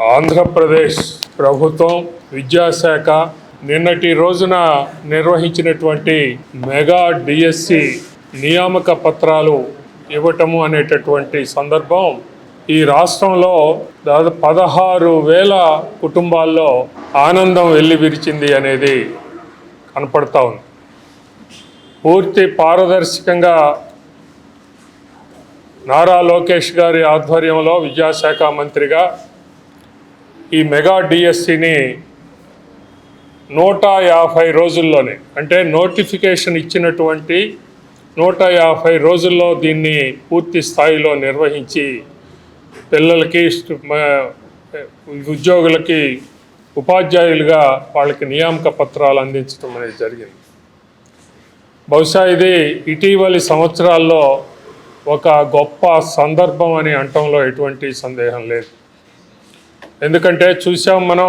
ఆంధ్రప్రదేశ్ ప్రభుత్వం విద్యాశాఖ నిన్నటి రోజున నిర్వహించినటువంటి మెగా డిఎస్సి నియామక పత్రాలు ఇవ్వటము అనేటటువంటి సందర్భం ఈ రాష్ట్రంలో దాదాపు పదహారు వేల కుటుంబాల్లో ఆనందం వెళ్ళి విరిచింది అనేది కనపడతా ఉంది. పూర్తి పారదర్శకంగా నారా లోకేష్ గారి ఆధ్వర్యంలో విద్యాశాఖ మంత్రిగా ఈ మెగా డిఎస్సిని నూట యాభై రోజుల్లోనే అంటే నోటిఫికేషన్ ఇచ్చినటువంటి నూట యాభై రోజుల్లో దీన్ని పూర్తి స్థాయిలో నిర్వహించి పిల్లలకి ఉద్యోగులకి ఉపాధ్యాయులుగా వాళ్ళకి నియామక పత్రాలు అందించడం అనేది జరిగింది. బహుశా ఇది ఇటీవలి సంవత్సరాల్లో ఒక గొప్ప సందర్భం అని అంటంలో ఎటువంటి సందేహం లేదు. ఎందుకంటే చూసాం మనం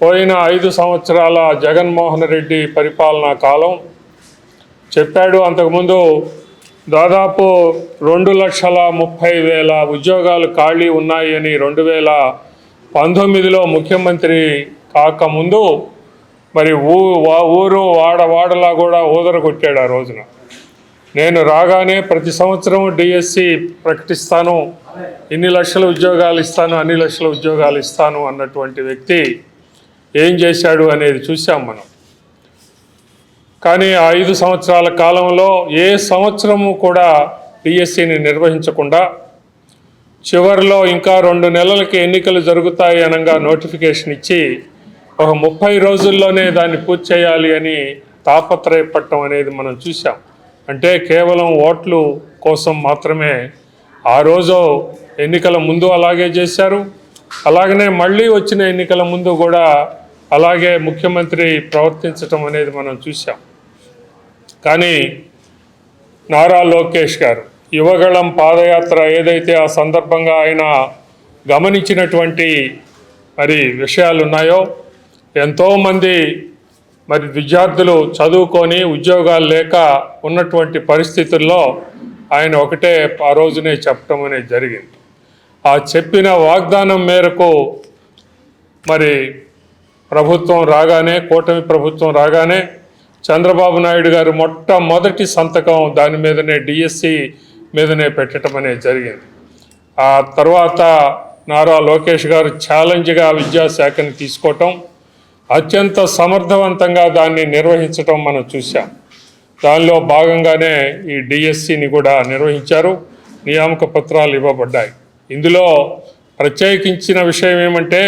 పోయిన ఐదు సంవత్సరాల జగన్మోహన్ రెడ్డి పరిపాలనా కాలం. చెప్పాడు అంతకుముందు దాదాపు రెండు లక్షల ముప్పై వేల ఉద్యోగాలు ఖాళీ ఉన్నాయి అని రెండు వేల పంతొమ్మిదిలో ముఖ్యమంత్రి కాకముందు మరి ఊ వా- ఊరు వాడ వాడలా కూడా ఊదర కొట్టాడు ఆ రోజున. నేను రాగానే ప్రతి సంవత్సరం డిఎస్సి ప్రకటిస్తాను. ఇన్ని లక్షల ఉద్యోగాలు ఇస్తాను అన్ని లక్షల ఉద్యోగాలు ఇస్తాను అన్నటువంటి వ్యక్తి ఏం చేశాడు అనేది చూసాం మనం. కానీ ఆ ఐదు సంవత్సరాల కాలంలో ఏ సంవత్సరము కూడా డిఎస్సిని నిర్వహించకుండా చివరిలో ఇంకా రెండు నెలలకి ఎన్నికలు జరుగుతాయి అనగా నోటిఫికేషన్ ఇచ్చి ఒక ముప్పై రోజుల్లోనే దాన్ని పూర్తి చేయాలి అని తాపత్రయపడటం అనేది మనం చూసాం అంటే కేవలం ఓట్లు కోసం మాత్రమే ఆ రోజు ఎన్నికల ముందు అలాగే చేశారు. అలాగనే మళ్ళీ వచ్చిన ఎన్నికల ముందు కూడా అలాగే ముఖ్యమంత్రి ప్రవర్తించటం అనేది మనం చూసాం కానీ నారా లోకేష్ గారు యువగళం పాదయాత్ర ఏదైతే ఆ సందర్భంగా ఆయన గమనించినటువంటి మరి విషయాలు ఉన్నాయో ఎంతోమంది మరి విద్యార్థులు చదువుకొని ఉద్యోగాలు లేక ఉన్నటువంటి పరిస్థితుల్లో ఆయన ఒకటే ఆ రోజునే చెప్పడం అనేది జరిగింది. ఆ చెప్పిన వాగ్దానం మేరకు మరి ప్రభుత్వం రాగానే కూటమి ప్రభుత్వం రాగానే చంద్రబాబు నాయుడు గారు మొట్టమొదటి సంతకం దాని మీదనే డిఎస్సి మీదనే పెట్టడం అనేది జరిగింది. ఆ తర్వాత నారా లోకేష్ గారు ఛాలెంజ్గా విద్యాశాఖని తీసుకోవటం అత్యంత సమర్థవంతంగా దాన్ని నిర్వహించటం మనం చూసాం దానిలో భాగంగానే ఈ డిఎస్సిని కూడా నిర్వహించారు. నియామక పత్రాలు ఇవ్వబడ్డాయి. ఇందులో ప్రత్యేకించిన విషయం ఏమంటే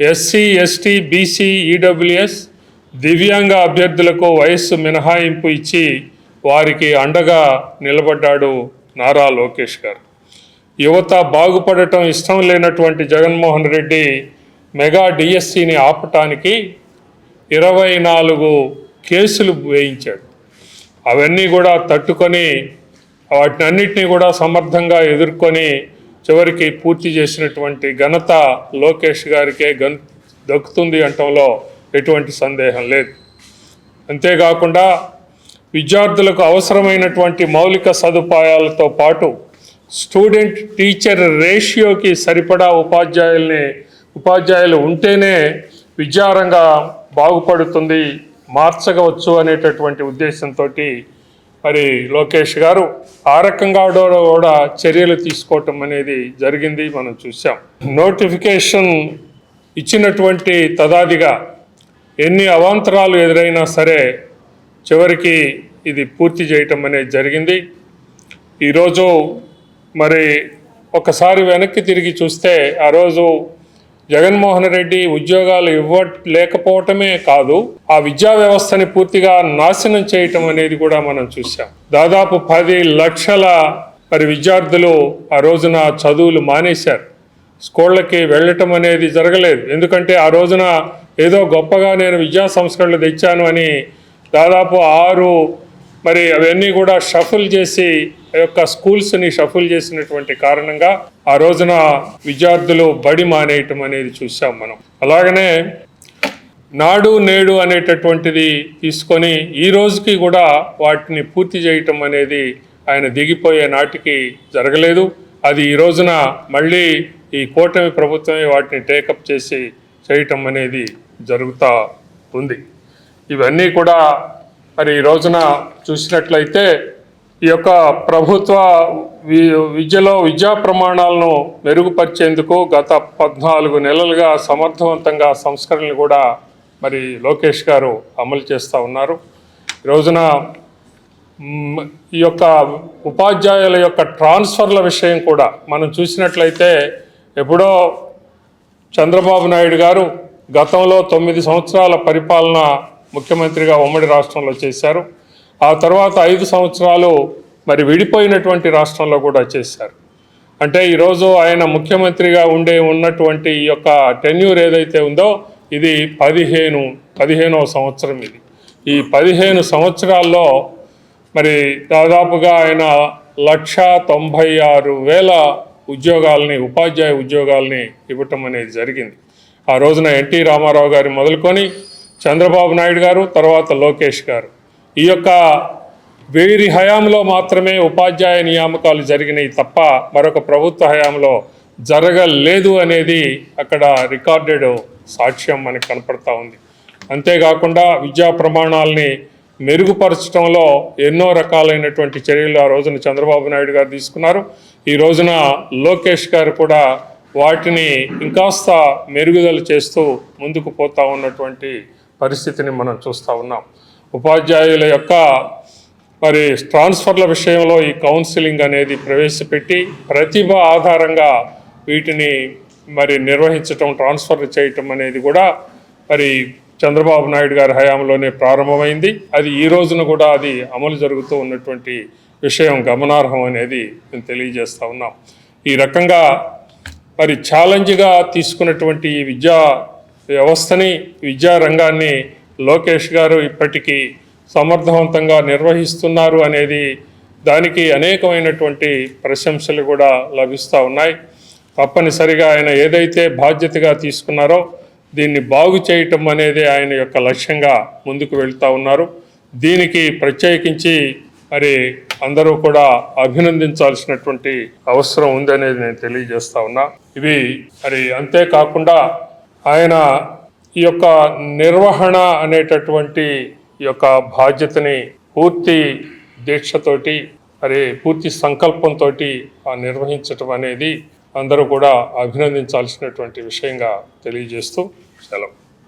ఎస్సీ ఎస్టీ బీసీ ఈడబ్ల్యూఎస్ దివ్యాంగ అభ్యర్థులకు వయస్సు మినహాయింపు ఇచ్చి వారికి అండగా నిలబడ్డాడు నారా లోకేష్ గారు. యువత బాగుపడటం ఇష్టం లేనటువంటి జగన్మోహన్ రెడ్డి మెగా డిఎస్సిని ఆపటానికి ఇరవై నాలుగు కేసులు వేయించాడు. అవన్నీ కూడా తట్టుకొని వాటిని అన్నిటినీ కూడా సమర్థంగా ఎదుర్కొని చివరికి పూర్తి చేసినటువంటి ఘనత లోకేష్ గారికే గన్ దక్కుతుంది అంటంలో ఎటువంటి సందేహం లేదు. అంతేకాకుండా విద్యార్థులకు అవసరమైనటువంటి మౌలిక సదుపాయాలతో పాటు స్టూడెంట్ టీచర్ రేషియోకి సరిపడా ఉపాధ్యాయుల్ని ఉపాధ్యాయులు ఉంటేనే విద్యారంగా బాగుపడుతుంది మార్చగవచ్చు అనేటటువంటి ఉద్దేశంతో మరి లోకేష్ గారు ఆ రకంగా కూడా కూడా చర్యలు తీసుకోవటం అనేది జరిగింది మనం చూసాం నోటిఫికేషన్ ఇచ్చినటువంటి తదాదిగా ఎన్ని అవాంతరాలు ఎదురైనా సరే చివరికి ఇది పూర్తి చేయటం అనేది జరిగింది. ఈరోజు మరి ఒకసారి వెనక్కి తిరిగి చూస్తే ఆ రోజు జగన్మోహన్ రెడ్డి ఉద్యోగాలు ఇవ్వలేకపోవటమే కాదు ఆ విద్యా వ్యవస్థని పూర్తిగా నాశనం చేయటం అనేది కూడా మనం చూసాం దాదాపు పది లక్షల మరి విద్యార్థులు ఆ రోజున చదువులు మానేశారు. స్కూళ్ళకి వెళ్ళటం అనేది జరగలేదు. ఎందుకంటే ఆ రోజున ఏదో గొప్పగా నేను విద్యా సంస్కరణలు తెచ్చాను అని దాదాపు ఆరు మరి అవన్నీ కూడా షఫుల్ చేసి యొక్క స్కూల్స్ని షఫుల్ చేసినటువంటి కారణంగా ఆ రోజున విద్యార్థులు బడి మానేయటం అనేది చూసాం మనం. అలాగనే నాడు నేడు అనేటటువంటిది తీసుకొని ఈ రోజుకి కూడా వాటిని పూర్తి చేయటం అనేది ఆయన దిగిపోయే నాటికి జరగలేదు. అది ఈ రోజున మళ్ళీ ఈ కూటమి ప్రభుత్వమే వాటిని టేకప్ చేసి చేయటం అనేది జరుగుతూ ఉంది. ఇవన్నీ కూడా మరి ఈ రోజున చూసినట్లయితే ఈ యొక్క ప్రభుత్వ వి- విద్యలో విద్యా ప్రమాణాలను మెరుగుపరిచేందుకు గత పద్నాలుగు నెలలుగా సమర్థవంతంగా సంస్కరణలు కూడా మరి లోకేష్ గారు అమలు చేస్తూ ఉన్నారు. రోజున ఈ యొక్క ఉపాధ్యాయుల యొక్క ట్రాన్స్ఫర్ల విషయం కూడా మనం చూసినట్లయితే ఎప్పుడో చంద్రబాబు నాయుడు గారు గతంలో తొమ్మిది సంవత్సరాల పరిపాలన ముఖ్యమంత్రిగా ఉమ్మడి రాష్ట్రంలో చేశారు. ఆ తర్వాత ఐదు సంవత్సరాలు మరి విడిపోయినటువంటి రాష్ట్రంలో కూడా చేశారు. అంటే ఈరోజు ఆయన ముఖ్యమంత్రిగా ఉండే ఉన్నటువంటి ఈ యొక్క టెన్యూర్ ఏదైతే ఉందో ఇది పదిహేను పదిహేనవ సంవత్సరం ఇది. ఈ పదిహేను సంవత్సరాల్లో మరి దాదాపుగా ఆయన లక్ష తొంభై ఆరు వేల ఉద్యోగాల్ని ఉపాధ్యాయ ఉద్యోగాల్ని ఇవ్వటం అనేది జరిగింది. ఆ రోజున ఎన్టీ రామారావు గారి మొదలుకొని చంద్రబాబు నాయుడు గారు తర్వాత లోకేష్ గారు. ఈ యొక్క వీరి హయాంలో మాత్రమే ఉపాధ్యాయ నియామకాలు జరిగినాయి తప్ప మరొక ప్రభుత్వ హయాంలో జరగలేదు అనేది అక్కడ రికార్డెడ్ సాక్ష్యం మనకు కనపడతా ఉంది. అంతేకాకుండా విద్యా ప్రమాణాలని మెరుగుపరచడంలో ఎన్నో రకాలైనటువంటి చర్యలు ఆ రోజున చంద్రబాబు నాయుడు గారు తీసుకున్నారు. ఈ రోజున లోకేష్ గారు కూడా వాటిని ఇంకాస్త మెరుగుదల చేస్తూ ముందుకు పోతా ఉన్నటువంటి పరిస్థితిని మనం చూస్తూ ఉన్నాం. ఉపాధ్యాయుల యొక్క మరి ట్రాన్స్ఫర్ల విషయంలో ఈ కౌన్సిలింగ్ అనేది ప్రవేశపెట్టి ప్రతిభ ఆధారంగా వీటిని మరి నిర్వహించటం ట్రాన్స్ఫర్ చేయటం అనేది కూడా మరి చంద్రబాబు నాయుడు గారి హయాంలోనే ప్రారంభమైంది. అది ఈ రోజున కూడా అది అమలు జరుగుతూ ఉన్నటువంటి విషయం గమనార్హం అనేది మేము తెలియజేస్తూ ఉన్నాం. ఈ రకంగా మరి ఛాలెంజ్గా తీసుకున్నటువంటి ఈ విద్యా వ్యవస్థని విద్యా రంగాన్ని లోకేష్ గారు ఇప్పటికీ సమర్థవంతంగా నిర్వహిస్తున్నారు అనేది దానికి అనేకమైనటువంటి ప్రశంసలు కూడా లభిస్తూ ఉన్నాయి. తప్పనిసరిగా ఆయన ఏదైతే బాధ్యతగా తీసుకున్నారో దీన్ని బాగు చేయటం అనేది ఆయన యొక్క లక్ష్యంగా ముందుకు వెళ్తూ ఉన్నారు. దీనికి ప్రత్యేకించి మరి అందరూ కూడా అభినందించాల్సినటువంటి అవసరం ఉందనేది నేను తెలియజేస్తా ఉన్నా. ఇవి మరి అంతేకాకుండా ఆయన ఈ యొక్క నిర్వహణ అనేటటువంటి ఈ యొక్క బాధ్యతని పూర్తి దీక్షతోటి మరి పూర్తి సంకల్పంతో నిర్వహించటం అనేది అందరూ కూడా అభినందించాల్సినటువంటి విషయంగా తెలియజేస్తూ సెలవు.